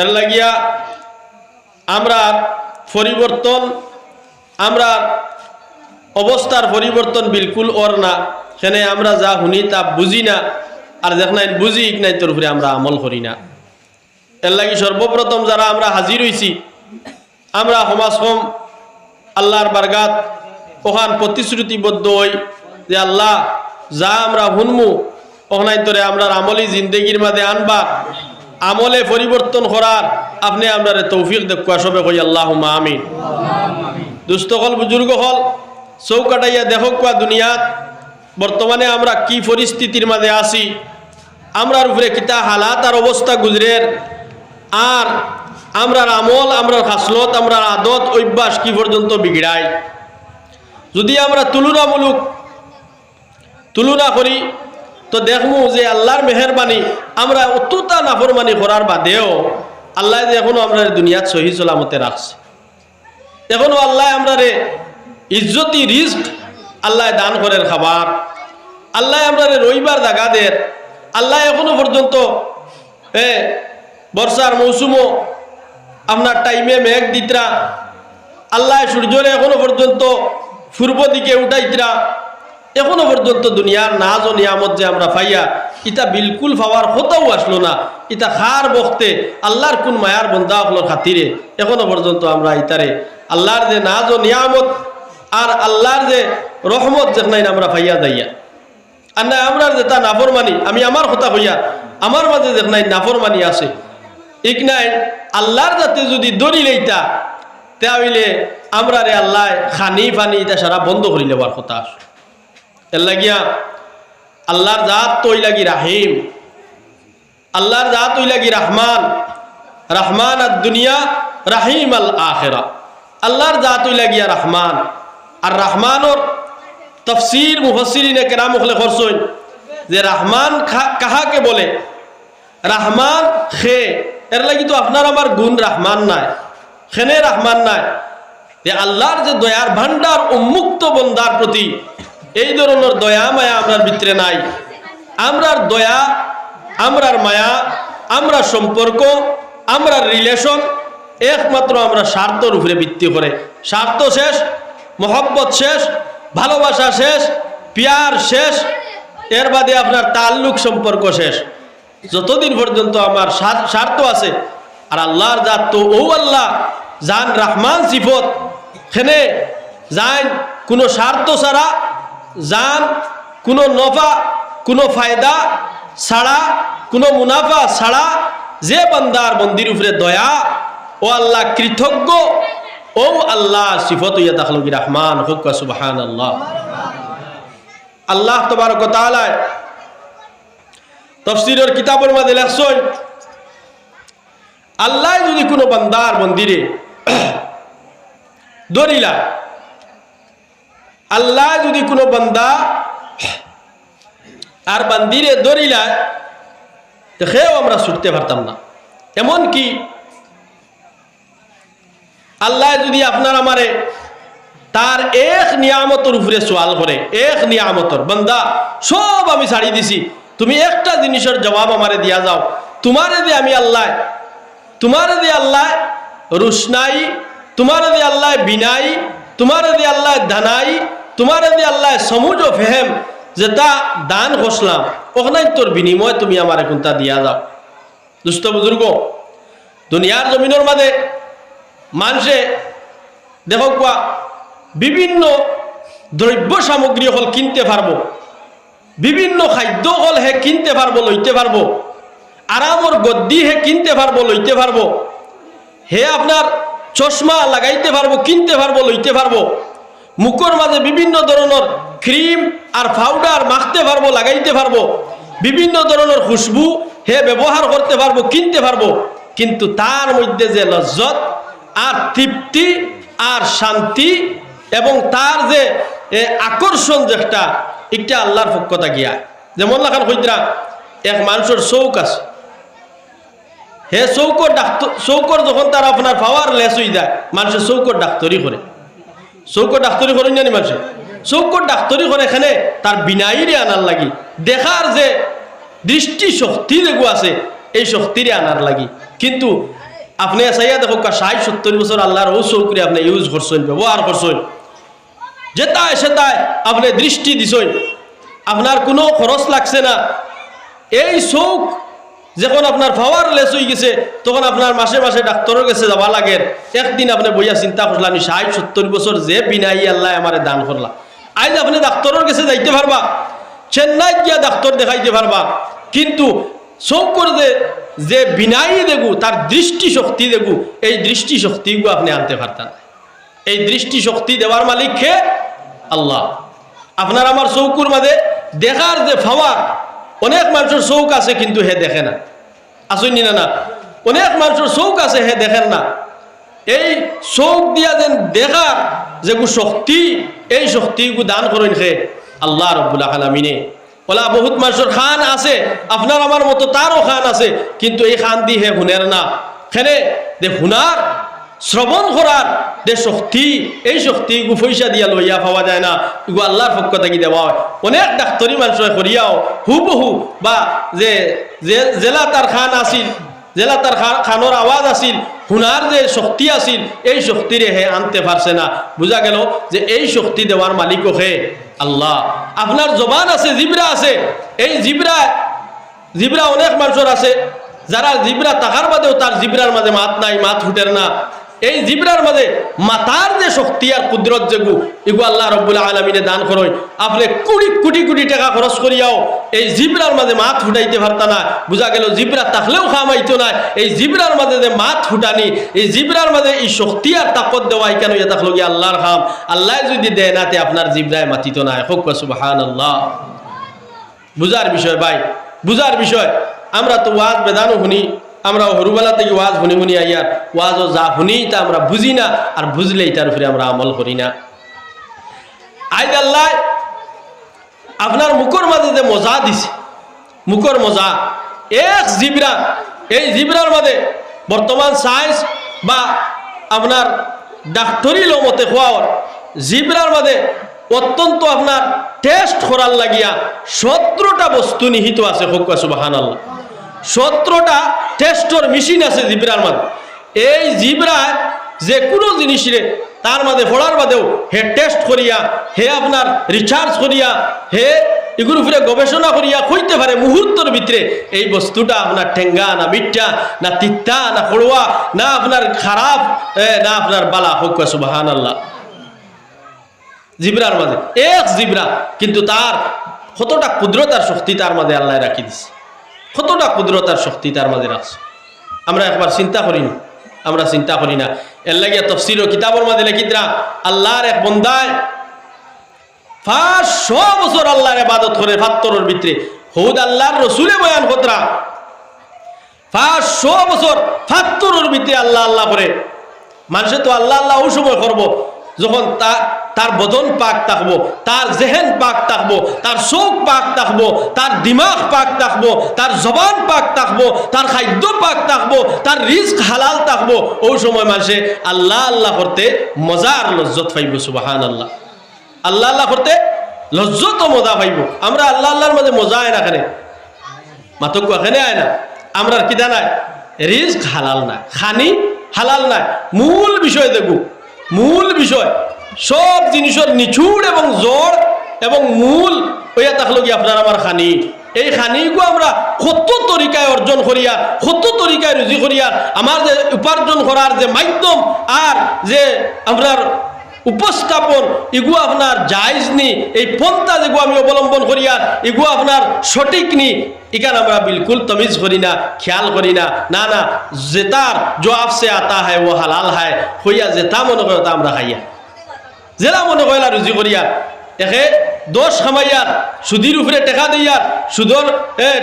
এর লাগিয়া আমরা পরিবর্তন, আমরা অবস্থার পরিবর্তন বিলকুল ওর না। সেনে আমরা যা শুনি তা বুঝি না, আর দেখ নাই, বুঝি নাই, তোর উপরে আমরা আমল করি না। এর লাগি সর্বপ্রথম যারা আমরা হাজির হইছি, আমরা সমাজ হম, আল্লাহর বারগাত, ওখান প্রতিশ্রুতিবদ্ধ হই যে আল্লাহ যা আমরা শুনমু ওখানাই তোরে আমরা আমলি জিন্দগির মাঝে আনবা। আমলে পরিবর্তন করার আপনি আমরা তৌফিক দেখুয়া সবে কই আল্লাহ আমিন। দুস্থ হল, বুজুর্গ হল, চৌকাটাইয়া দেখক কোয়া দুনিয়াত, বর্তমানে আমরা কি পরিস্থিতির মাঝে আছি, আমরার উপরে কিতা হালাত আর অবস্থা গুজরের, আর আমরার আমল, আমরার খাসলত, আমরার আদত, অভ্যাস কি পর্যন্ত বিগড়ায়। যদি আমরা তুলনামূলক, তুলনা করি তো দেখমু যে আল্লাহর মেহরবানি, আমরা অতটা নাফরমানি করার বাদেও আল্লাহ যে এখনও আমরা দুনিয়াত সহি সলামতে রাখছে। এখনও আল্লাহ আমরা রে ইজ্জতি রিস্ক আল্লাহ দান করেন খাবার। আল্লাহ আমরা রইবার জাগাদের আল্লাহ এখনও পর্যন্ত, এ, বর্ষার মৌসুমও আপনার টাইমে মেঘ দিতরা, আল্লাহ সূর্যরে এখনও পর্যন্ত পূর্ব দিকে উঠাইতরা এখনও পর্যন্ত দুনিয়ার নাজ ও নিয়ামত যে আমরা পাইয়া, ইটা বিলকুল পাওয়ার কোথাও আসলো না। ইটা খার বখতে আল্লাহর কোন মায়ার বন্ধা হলোর খাতিরে। এখনও পর্যন্ত আমরা ইতারে আল্লাহর যে নাজ ও নিয়ামত আর আল্লাহর যে রহমত যেখানে আমরা পাইয়া যাইয়া। আর না, আমরা যে তা নাফরমানি, আমি আমার কথা হইয়া আমার মাঝে যেখানে নাফরমানি আছে। ইক নাই, আল্লাহর যাতে যদি দড়ি লইতা তাহলে আমরা রে আল্লাহ খানি ফানি এটা সারা বন্ধ করি নেবার কথা আছে। এর লাগিয়া আল্লাহর জাত তৈ লাগি রাহিম। আল্লাহর জাত তৈ লাগি রহমান। রহমান আর দুনিয়া, রাহিম আল আখেরা। আল্লাহর জাত তৈ লাগিয়া রহমান। আর রহমানোর তফসির মুফসিরিনে কেরাম হলে খরসইন যে রহমান কাহাকে বলে? রহমান খে। এর লাগি তো আপনার আমার গুণ রহমান নাই, খেনে রহমান নাই। যে আল্লাহর যে দয়ার ভান্ডার উন্মুক্ত বন্দার প্রতি এই ধরনের দয়া মায়া আমরার ভিতরে নাই। আমরার দয়া, আমরার মায়া, আমরা সম্পর্ক আমরার রিলেশন একমাত্র আমরা স্বার্থর উপরে ভিত্তি করে। স্বার্থ শেষ, মহব্বত শেষ, ভালোবাসা শেষ, পিয়ার শেষ, এর বাদে আপনার তাল্লুক সম্পর্ক শেষ। যতদিন পর্যন্ত আমার স্বার্থ আছে, আর আল্লাহর জাত তো ও আল্লাহ জান রহমান, সিফত, খেনে যান কোনো স্বার্থ ছাড়া যান কোনো নফা, কোনো ফায়দা ছাড়া, কোনো মুনাফা ছাড়া যে বান্দার বন্দির উপরে দয়া, ও আল্লাহ কৃতজ্ঞ, ও আল্লাহ সিফত ইয়া রহমান হুক্কা সুবহান আল্লাহ আল্লাহ তবারক তাআলায় তফসিরের কিতাবের মধ্যে লেখছই আল্লাহ যদি কোনো বান্দার মন্দিরে দরিলা আল্লাহ যদি কোনো বান্দা আর বান্দিরে দরিলা সেও আমরা ছুটতে পারতাম না। এমন কি? আল্লাহ যদি আপনার আমারে তার এক নিয়ামতর উপরে সোয়াল করে, এক নিয়ামতর, বান্দা, সব আমি ছাড়ি দিছি, তুমি একটা জিনিসের জবাব আমারে দিয়া যাও। তোমারে দিয়ে আমি আল্লাহ, তোমারে দিয়ে আল্লাহ রুশনাই তোমারে দিয়ে আল্লাহ বিনাই তোমারে দিয়ে আল্লাহ ধানাই তোমারে দিয়ে আল্লাহ সমুজ ফেহেম যে তা দান ঘষলাম ওখানে তোর বিনিময় তুমি আমার কোনটা দিয়া যাও দুস্থ বুজুর্গ, দুনিয়ার জমিনের মাঝে মানুষে দেখো কোয়া, বিভিন্ন দ্রব্য সামগ্রী হল কিনতে পারব, বিভিন্ন খাদ্য হল হে কিনতে পারব, লইতে পারব, আরামর গদ্দি হে কিনতে পারব, লইতে পারব, হে আপনার চশমা লাগাইতে পারব, কিনতে পারব, লইতে পারব মুখর মাঝে বিভিন্ন ধরনের ক্রিম আর পাউডার মাখতে পারব, লাগাইতে পারব। বিভিন্ন ধরনের খুশবু হে ব্যবহার করতে পারব, কিনতে পারব। কিন্তু তার মধ্যে যে লজ্জত আর তৃপ্তি আর শান্তি এবং তার যে আকর্ষণ যেটা একটা আল্লাহর পক্ষতা গিয়া যেমন লাখান হইতরা এক মানুষের চৌক আছে। হে চৌকর ডাক্তর চৌকর যখন তার আপনার পাওয়ার লেস হয়ে যায়, মানুষের চৌকর ডাক্তরি করে। চৌকর ডাক্তরি করেন জানি মানুষে চৌকর ডাক্তরি করে এখানে তার বিনাইরে আনার লাগি। দেখার যে দৃষ্টি শক্তি যেগু আছে, এই শক্তিরে আনার লাগি। কিন্তু আপনি চাইয়া দেখো ষাট সত্তর বছর আল্লাহর ও চৌকরি আপনি ইউজ করছেন ব্যবহার করছেন যেতায় সেতায় আপনি দৃষ্টি দিছেন। আপনার কোনো খরচ লাগছে না। এই চৌক যখন আপনার পাওয়ার লেস হয়ে গেছে, তখন আপনার মাসে মাসে ডাক্তারের কাছে যাওয়া লাগে। একদিন আপনি বইয়া চিন্তা করলাম আমি ষাট সত্তর বছর যে বিনাই আল্লাহ আমার দান করলাম আজ আপনি ডাক্তারের কাছে যাইতে পারবা, চেন্নাই গিয়া ডাক্তার দেখাইতে পারবা। কিন্তু চৌকর যে যে বিনাই দেখু, তার দৃষ্টি শক্তি দেখু, এই দৃষ্টি শক্তিগুলো আপনি আনতে পারতেন এই দৃষ্টি শক্তি দেওয়ার মালিক কে? আল্লাহ। আপনার আমার চৌকুর মাঝে দেখার যে ফাওয়ার অনেক মানুষের চৌক আছে কিন্তু হে দেখে না। আসুনি না না অনেক মানুষের চৌক আছে হে দেখেন না। এই চৌক দিয়া যেন দেখার যেগু শক্তি, এই শক্তিগু দান করেন খে আল্লাহ রব্বুল আলমিনে। ওলা বহুত মানুষের খান আছে, আপনার আমার মতো তারও খান আছে, কিন্তু এই খান দি হে হুনের না। খেনে দে হুনার শ্রবণ করার যে শক্তি, এই শক্তি গু পয়সা দিয়া লইয়া পাওয়া যায় না ইগু আল্লাহর পক্ষ থেকে দেওয়া হয়। অনেক ডাক্তরি মানুষ করিয়াও হুবহু বা যে জেলা তার খান আসিল জেলা তার খানোর আওয়াজ আসিল হুনার যে শক্তি আসিল এই শক্তিরে হে আনতে পারছে না। বোঝা গেল যে এই শক্তি দেওয়ার মালিকও হে আল্লাহ। আপনার জবান আছে জিবরা আছে, এই জিবরা জিবরা অনেক মানুষের আছে যারা জিবরা তাকার বাদেও তার জিবরার মাঝে মাত নাই, মাত ফুটের না। এই জিবরার মাঝে মাতার যে শক্তি আর কুদরত যেগু, এগু আল্লাহ রব্বুল আলমিনে দান করই আপনি কুড়ি কোটি কোটি টাকা খরচ করিয়াও এই জিবরার মাঝে মাত ফুটাইতে পারতা না। বোঝা গেল জিবরা থাকলেও খামাইতো না। এই জিবরার মাঝে যে মাত ফুটানি, এই জিবরার মাঝে এই শক্তি আর তাকত দেওয়াই কেন ইয়া থাকল গিয়ে আল্লাহর খাম আল্লাহ যদি দেয় না তে আপনার জিবরায় মাতিত না। হোক সুবাহান আল্লাহ বুঝার বিষয় ভাই, বুঝার বিষয়। আমরা তো ওয়াজ বেদানও শুনি। আমরা হরুবেলা থেকে ওয়াজ শুনি শুনি আইয়ার ওয়াজও যা শুনি তা আমরা বুঝি না, আর বুঝলেই তার উপরে আমরা আমল করি না। আইদ আল্লাহ, আপনার মুখর মাঝে যে মজা দিছে, মুখর মজা, এক জিবরা, এই জিবরার মাঝে বর্তমান সায়েন্স বা আপনার ডাক্তরি মতে খোয়াওয়ার জিবরার মাঝে অত্যন্ত আপনার টেস্ট করার লাগিয়া সতেরোটা বস্তু নিহিত আছে, হোকা সুবাহান আল্লাহ সতেরোটা টেস্টর মেশিন আছে জিবরার মাঝে এই জিবরায় যে কোনো জিনিসরে তার মাঝে পড়ার বাদেও হে টেস্ট করিয়া, হে আপনার রিচার্জ করিয়া, হে এগুলো ফিরে গবেষণা করিয়া কইতে পারে মুহূর্তের ভিতরে এই বস্তুটা আপনার ঠেঙ্গা না মিঠা না তিত্তা না খড়ুয়া না আপনার খারাপ না আপনার বালা। হোক সুবাহান আল্লাহ জিবরার মাঝে এক জিবরা, কিন্তু তার কতটা কুদরতার শক্তি তার মাঝে আল্লাহ রাখি দিছে। কতটা কুদরতার শক্তি তার মাঝে রাখছে? আমরা একবার চিন্তা করি না। আমরা চিন্তা করি না। এর লাগিয়া তফসির ও কিতাবর মাঝে লেখিতরা আল্লাহর এক বন্দায় পাঁচশো বছর আল্লাহর ইবাদত করে ফাত্তরের ভিতরে। হুদ আল্লাহর রসুলে বয়ান কতরা? পাঁচশো বছর ফাত্তরের ভিতরে আল্লাহ আল্লাহ করে। মানুষে তো আল্লাহ আল্লাহ ওই সময় করব। যখন তার বদন পাক থাকব তার জেহেন পাক থাকব তার চোখ পাক থাকব তার দিমাগ পাক থাকব তার জবান পাক থাকব তার খাদ্য পাক থাকব তার রিস্ক হালাল থাকব ওই সময় মানুষে আল্লাহ আল্লাহ করতে মজার লজ্জত পাইব সুবাহান আল্লাহ আল্লাহ আল্লাহ করতে লজ্জত মজা পাইব। আমরা আল্লাহ আল্লাহর মাঝে মজা আয় না খানে মাতক এখানে আয় না। আমরা কি জানায়? রিস্ক হালাল না খানি হালাল নাই। মূল বিষয় দেখু মূল বিষয়, সব জিনিসের নিচুড় এবং জোর এবং মূল ওইয়া থাকল কি আপনার আমার খানি। এই খানিগু আমরা কত তরিকায় অর্জন করিয়া কত তরিকায় রুজি করিয়া, আমার যে উপার্জন করার যে মাধ্যম আর যে আপনার উপস্থাপন ইগু আপনার জায়জ নি, এই পন্থা যেগু আমি অবলম্বন করি আর ইগু আপনার সঠিক নি ইকান আমরা বিলকুল তমিজ করি না, খেয়াল করি না। না না জেতার জবাব সে আতা হয়, ও হালাল হয়। হইয়া জেতা মনে করে তা আমরা খাইয়া জেলা মনে করিলা রুজি করিয়া। একে দোষ খামাইয়ার সুদির উপরে টেকা দিয়ার, সুদর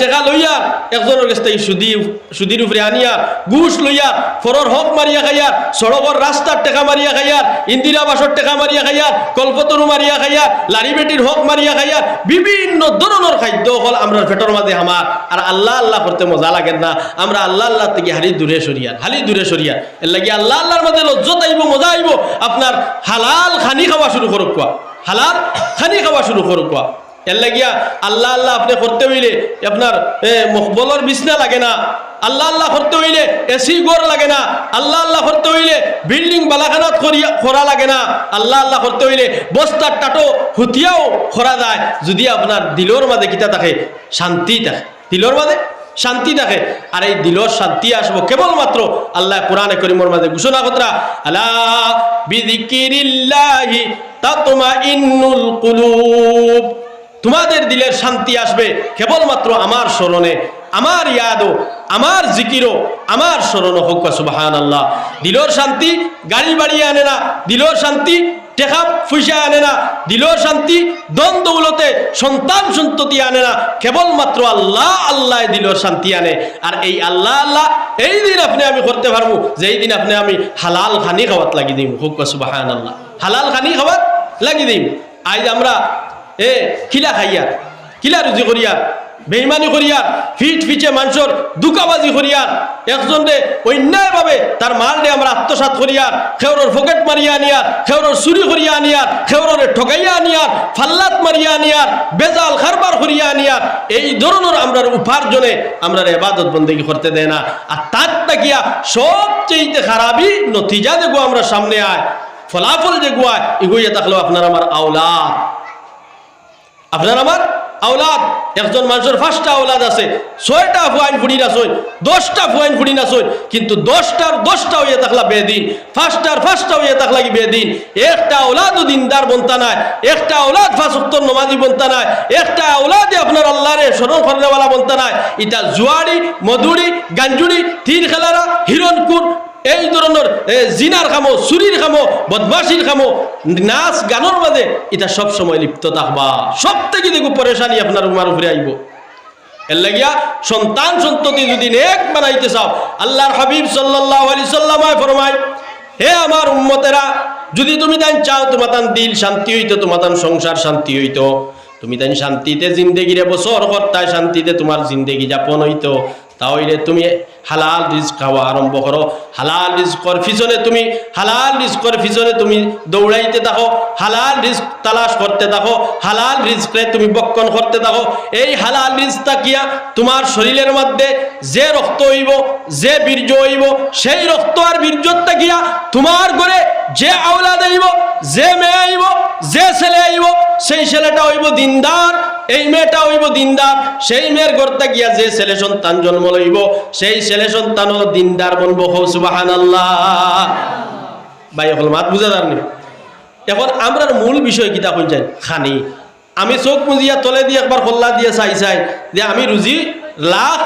টেকা লইয়ার, একজনের কাছ থেকে সুদি, সুদির উপরে আনিয়ার ঘুষ লইয়ার, ফরর হক মারিয়া খাইয়ার সড়কর রাস্তার টেকা মারিয়া খাইয়ার ইন্দিরা বাসর টেকা মারিয়া খাইয়ার, কল্পতরু মারিয়া খাইয়ার লারি বেটির হক মারিয়া খাইয়ার, বিভিন্ন ধরনের খাদ্য হল আমরা পেটর মাঝে আমার আর আল্লাহ আল্লাহ করতে মজা লাগেন না। আমরা আল্লাহ আল্লাহ থেকে হারি দূরে সরিয়ার হালি দূরে সরিয়ার এর লাগি আল্লাহ আল্লাহর মাঝে লজ্জত আইব, মজা আইব। আপনার হালাল খানি খাওয়া শুরু করুক হালাল, খানি খাওয়া শুরু করুক এর লাগিয়া আল্লাহ আল্লাহ আপনি করতে হইলে আপনার মকবলর বিছনা লাগে না। আল্লাহ আল্লাহ করতে হইলে এসি গড় লাগে না। আল্লাহ আল্লাহ করতে হইলে বিল্ডিং বালাখানাত করিয়া, খরা লাগে না। আল্লাহ আল্লাহ করতে হইলে বস্তার টাটো হুতিয়াও খরা যায়। যদি আপনার দিলর মাঝে কিতা থাকে, শান্তি থাকে। দিলর মাঝে শান্তি থাকে। আর এই দিলর শান্তি আসব কেবলমাত্র আল্লাহ কোরআনে করিমর মাঝে ঘোষণা কতরা? আলা তোমাদের দিলের শান্তি আসবে কেবলমাত্র আমার স্মরণে। আমার ইয়াদও, আমার জিকিরও, আমার স্মরণ হোক সুবাহান আল্লাহ দিলর শান্তি, গাড়ি বাড়িয়ে আনে না দিলর শান্তি, টেকা পয়সা আনে না দিলর শান্তি, দ্বন্দ্বগুলোতে সন্তান সন্ততি আনে না, কেবলমাত্র আল্লাহ আল্লাহ দিলর শান্তি আনে। আর এই আল্লাহ আল্লাহ, এই দিন আপনি আমি করতে পারব, যেই দিন আপনি আমি হালাল খানি খাওয়াত লাগি দিম, হোক সুবাহান আল্লাহ হালাল খানি খাওয়াত লাগি দিম। আজ আমরা, এ কিলা খাইয়ার কিলা রুজি করিয়ার বেইমানি করিয়ার ফিট ফিচে মানুষের দুকাবাজি করিয়ার একজনে অন্যায়ভাবে তার মালরে আমরা আত্মসাত করিয়ার খেউরর ফকেট মারিয়া আনিয়ার খেউরর চুরি করিয়া আনিয়ার খেউররে ঠকাইয়া আনিয়ার ফাল্লাত মারিয়া আনিয়ার বেজাল খারবার করিয়া আনিয়ার এই ধরনের আমরা উপার্জনে আমরা এবাদত বন্দেগি করতে দেয় না। আর তার তাকিয়া সবচেয়ে খারাপই নতিজা দেখো আমরা সামনে আয়। ফলাফল যে গুয়ায় এগুইয়া থাকলেও আপনার আমার আওলাদ। আপনার আমার আওলাদ? একজন মানুষের পাঁচটা আওলাদ আছে। ছয়টা ফুয়াইন ফুড়ি না ছয় দশটা ফুয়াইন ফুড়ি না ছয় কিন্তু দশটার দশটা হইয়া থাকলা বেদিন। পাঁচটার পাঁচটা হইয়া থাকলা কি বেদিন? একটা আওলাদও দিনদার বনতা নাই, একটা আওলাদ ফাঁসক্তর নমাজি বনতা নাই, একটা আওলাদে আপনার আল্লাহরে স্মরণ করনেওয়ালা বনতা নাই। এটা জুয়ারি মধুরি গাঞ্জুরি তীর খেলারা হিরণকুট এই ধরনের জিনার খামো, চুরির খামো বদমাসির খামো, নাচ গানের মাঝে এটা সব সময় লিপ্ত থাকবা। সব থেকে দেখো পরেশানি আপনার উমার উপরে আইব। এর লাগিয়া সন্তান সন্ততি যদি নেক বানাইতে চাও, আল্লাহর হাবিব সাল্লাল্লাহু আলাইহি সাল্লামায় ফরমায়, হে আমার উম্মতেরা, যদি তুমি তাই চাও, তোমার তান দিল শান্তি হইতো, তোমার তান সংসার শান্তি হইতো। তুমি তাই শান্তিতে জিন্দেগিরে বছর কর্তায়, শান্তিতে তোমার জিন্দেগি যাপন হইতো। তাহলে তুমি হালাল রিস্ক খাওয়া আরম্ভ করো। হালাল রিস্কর পিছনে তুমি, হালাল রিস্কর পিছনে তুমি দৌড়াইতে থাকো। হালাল রিস্ক তালাশ করতে থাকো। হালাল রিস্কে তুমি বক্ষণ করতে থাকো। এই হালাল রিস্ক তাকিয়া তোমার শরীরের মধ্যে যে রক্ত হইব, যে বীর্য হইব, সেই রক্ত আর বীর্য তাকিয়া তোমার ঘরে যে আওলাদ হইব, যে মেয়ে আইব যে ছেলে আইব সেই ছেলেটা হইব দিনদার। এই মেয়েটা হইব দিনদার। সেই মেয়ের ঘরতে গিয়া যে ছেলে সন্তান জন্ম লইব, সেই ছেলে সন্তান হলো দিনদার বলব, হো সুবাহান আল্লাহ ভাই হল মাত বুঝা যাননি এখন আমরার মূল বিষয় কিতা হয়ে যায় খানি। আমি চোখ মুজিয়া, তলে দিয়ে একবার কল্লা দিয়ে চাই চাই। যে আমি রুজি, লাখ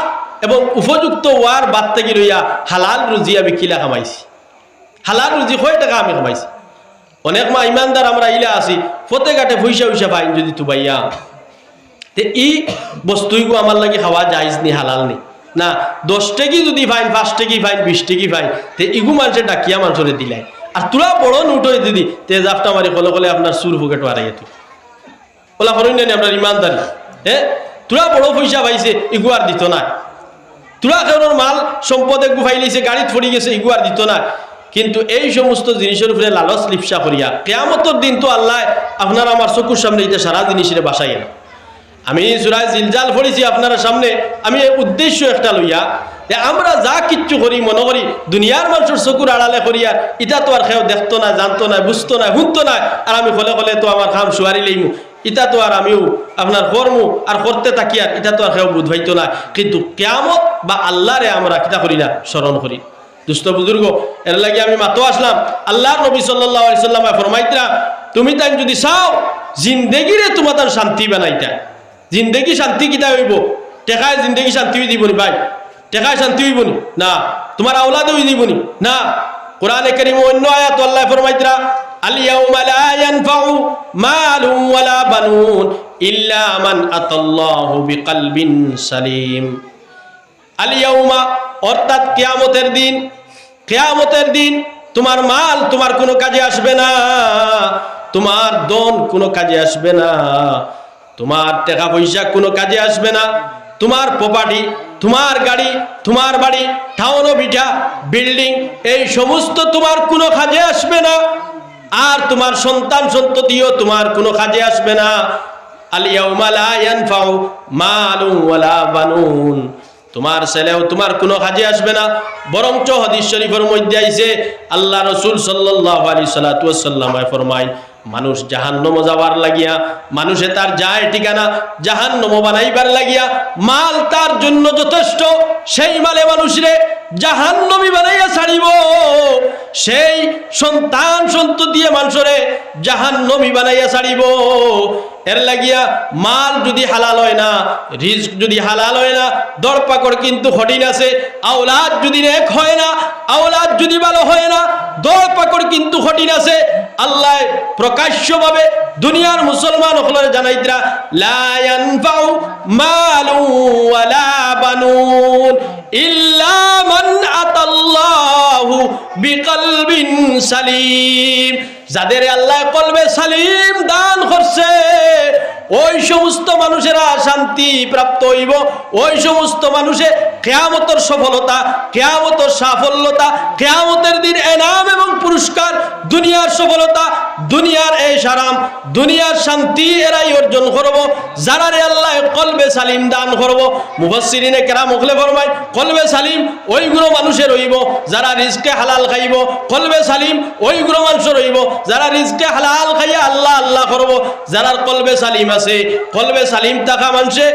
এবং উপযুক্ত ওয়ার বাদ থেকে রইয়া হালাল রুজি আমি কিলা কামাইছি হালাল রুজি কয় টাকা আমি কামাইছি অনেক মা ইমানদার আমরা ইলা আছি, ফতে ঘাটে পয়সা পয়সা পাইন যদি তুবাইয়া। ই বস্তুইগু আমার লাগে খাওয়া যাইজ নি, হালাল নি। না দশ টেকি যদি ফাইন পাঁচ টেকি ফাইন বিশ টেকি ফাইন তে ইগু মানুষের ডাকিয়া মানুষরে দিলাই। আর তোরা বড় নোটই দিদি, তে জাফটা মারি, কলে কলে আপনার সুর ফুকেট হারাইয়া তুই ওলা করুন নি আপনার ইমানদারি? হ্যাঁ তোরা বড় পয়সা পাইছে, ইগু আর দিত না। তোরা কেউর মাল, সম্পদ একগু ফাইলিছে গাড়িত পড়ি গেছে, ইগু আর দিত না। কিন্তু এই সমস্ত জিনিসের উপরে লালচ লিপসা করিয়া, কেয়ামতর দিন তো আল্লাহ আপনার আমার চকুর সামনে এটা সারা জিনিসের বাসাইয়া আমি সুরায় জিলজাল পড়েছি আপনার সামনে। আমি উদ্দেশ্য একটা লইয়া, যে আমরা যা কিচ্ছু করি, মনে করি, দুনিয়ার মানুষের চকুর আড়ালে করিয়া ইটা তো আর কেউ দেখতো না, জানতো না, বুঝতো না, শুনতো না, আর আমি হলে হলে তো আমার কাম সুয়ারি লইমু। ইটা তো আর আমিও আপনার কর্ম, আর করতে থাকি আর এটা তো আর কেউ বুঝবাইতো না। কিন্তু কেয়ামত বা আল্লাহরে আমরা কিতা করি না, স্মরণ করি। দুস্থ বুজুর্গ, এর লাগে আমি মাতো আসলাম। আল্লাহ নবী সাল্লাহ সাল্লাম ফরমাইতরা, তুমি তাই যদি চাও, জিন্দেগিরে তোমার শান্তি বানাইতা। জিন্দেগি শান্তি কিতা হইব টেকায় জিন্দেগি শান্তি হই দিবনি ভাই টেকায় শান্তি হইব নি না তোমার আওলাদে হই দিবনি না কোরআনে করিম অন্য আয়াত আল্লাহ ফরমাইতরা اليوم لا ينفع مال ولا بنون إلا من أتى الله بقلب سليم আলিয়াউমা অর্থাৎ কেয়ামতের দিন কেয়ামতের দিন তোমার মাল তোমার কোনো কাজে আসবে না তোমার দন কোনো কাজে আসবে না তোমার টাকা পয়সা কোনো কাজে আসবে না। তোমার প্রপার্টি তোমার গাড়ি, তোমার বাড়ি টাউন ভিটা বিল্ডিং এই সমস্ত তোমার কোনো কাজে আসবে না। আর তোমার সন্তান সন্ততিও তোমার কোনো কাজে আসবে না। তোমার ছেলেও তোমার কোনো কাজে আসবে না। বরঞ্চ হাদিস শরীফের মধ্যে আইছে, আল্লাহ রসুল সাল্লাহ আলী সাল্লাতুসাল্লামায় ফরমায় মানুষ জাহান্নম যাওয়ার লাগিয়া, মানুষে তার যায় ঠিকানা জাহান্নম বানাইবার লাগিয়া, মাল তার জন্য যথেষ্ট, সেই মালে মানুষরে জাহান্নমি বানাইয়া ছাড়িব। সেই সন্তান সন্ত দিয়ে মানুষরে জাহান্নমি বানাইয়া ছাড়িব। এর লাগিয়া মাল যদি হালাল হয় না রিস্ক যদি হালাল হয় না, দরপাকড় কিন্তু হটিন আছে, আওলাদ যদি নেক হয় না, আওলাদ যদি ভালো হয় না, দরপাকড় কিন্তু হটিন আছে। আল্লাহ প্রকাশ্যভাবে দুনিয়ার মুসলমান হলের জানাইতরা, লা ইয়ানফাউ মালু ওয়ালা বানুন ইল্লা মান আতাল্লাহু বিকলবিন সালিম। যাদের আল্লাহ কলবে সালিম দান করছে ওই সমস্ত মানুষেরা শান্তি প্রাপ্ত হইব। ওই সমস্ত মানুষে কেয়ামতের সফলতা, কেয়ামতের সাফল্যতা, কেয়ামতের দিন এনাম এবং পুরস্কার, দুনিয়ার সফলতা, দুনিয়ার এই সারাম, দুনিয়ার শান্তি এরাই অর্জন করব। যারা রে আল্লাহ কলবে সালিম দান করব। মুফাসসিরিনে কেরাম ওখলে ফরমায়, কলবে সালিম ওইগুলো মানুষের রইব যারা রিজকে হালাল খাইব, কলবে সালিম ওইগুলো মানুষ রইব যারা রিজকে হালাল খাইয়া আল্লাহ আল্লাহ করব যারা কলবে সালিম আছে কলবে সালিম থাকা মানুষে